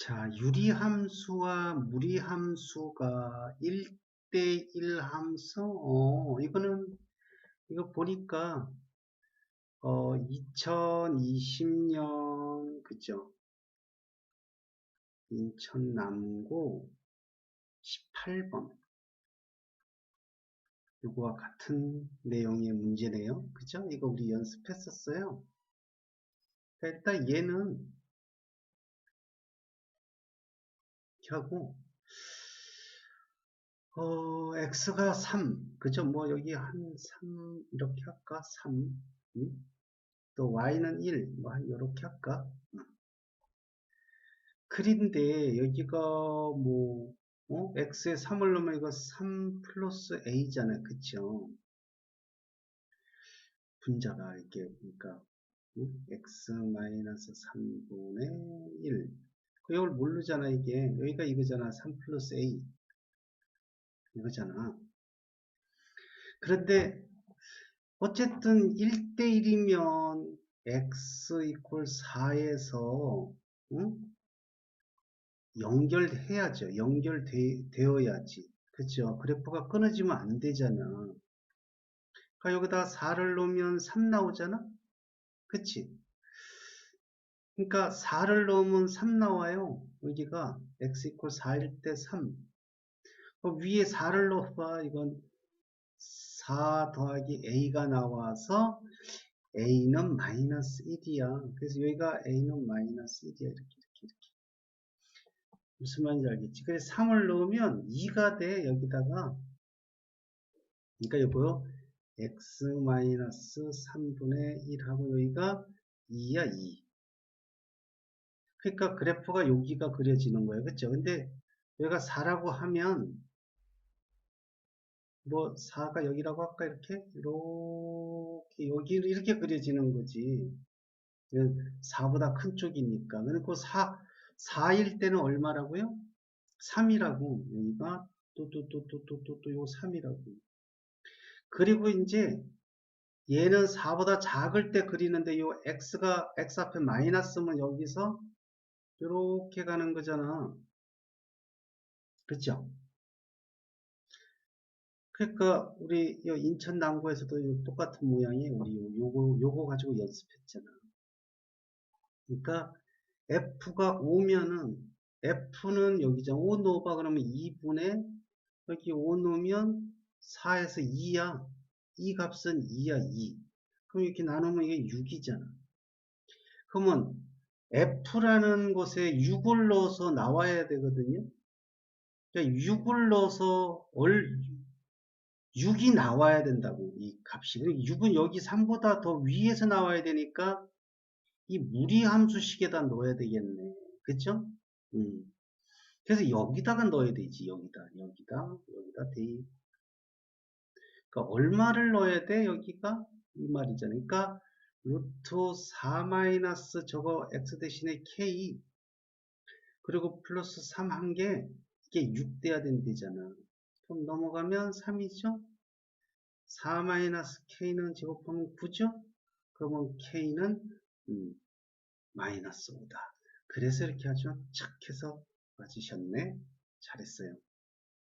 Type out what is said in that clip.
자, 유리함수와 무리함수가 1대1 함수? 어, 이거는, 이거 보니까, 어, 2020년, 그죠? 인천 남고 18번. 이거와 같은 내용의 문제네요. 그죠? 이거 우리 연습했었어요. 일단 얘는 이렇게 하고 어, x가 3 그죠 뭐 여기 한 3 이렇게 할까 3 음? 또 y는 1 뭐 한 이렇게 할까 음. 그린데 여기가 뭐 어? x에 3을 넣으면 이거 3 플러스 a잖아요 그쵸 분자가 이렇게 그러니까 음? x 마이너스 3분의 1 이걸 모르잖아 이게. 여기가 이거잖아. 3 플러스 a. 이거잖아. 그런데 어쨌든 1대1이면 x 이퀄 4에서 응? 연결해야죠. 연결되어야지. 그쵸? 그래프가 끊어지면 안 되잖아. 그러니까 여기다 4를 놓으면 3 나오잖아? 그치 그러니까 4를 넣으면 3 나와요. 여기가 x 이퀄 4일 때 3. 위에 4를 넣어봐. 이건 4 더하기 a가 나와서 a는 마이너스 1이야. 그래서 여기가 a는 마이너스 1이야. 이렇게 이렇게 이렇게. 무슨 말인지 알겠지? 그래서 3을 넣으면 2가 돼. 여기다가. 그러니까 이거 x 마이너스 3분의 1하고 여기가 2야 2. 그러니까 그래프가 여기가 그려지는 거예요. 그렇죠? 근데 여기가 4라고 하면 뭐 4가 여기라고 할까 이렇게 이렇게 여기 이렇게 그려지는 거지. 4보다 큰 쪽이니까. 그리고 4 4일 때는 얼마라고요? 3이라고. 여기가 또 또 또 또 또 또또 요 3이라고. 그리고 이제 얘는 4보다 작을 때 그리는데 요 x가 x 앞에 마이너스면 여기서 이렇게 가는 거잖아. 그렇죠? 그러니까 우리 인천 남구에서도 똑같은 모양이 우리 요거 요거 가지고 연습했잖아. 그러니까 F가 5면은 F는 여기죠. 5 넣어봐 그러면 2분의 여기 5 넣으면 4에서 2야. 이 값은 2야 2. 그럼 이렇게 나누면 이게 6이잖아. 그러면 F라는 곳에 6을 넣어서 나와야 되거든요. 6을 그러니까 넣어서 얼, 6이 나와야 된다고 이 값이. 6은 여기 3보다 더 위에서 나와야 되니까 이 무리함수식에다 넣어야 되겠네. 그쵸? 음. 그래서 여기다가 넣어야 되지. 여기다 여기다 여기다 대 그러니까 얼마를 넣어야 돼? 여기가? 이 말이잖아요. 그러니까 루트 4 마이너스 저거 x 대신에 k 그리고 플러스 3한게 이게 6 돼야 된대잖아. 그럼 넘어가면 3이죠? 4 마이너스 k는 제곱하면 9죠? 그러면 k는 음, 마이너스 5다. 그래서 이렇게 아주 착해서 맞으셨네. 잘했어요.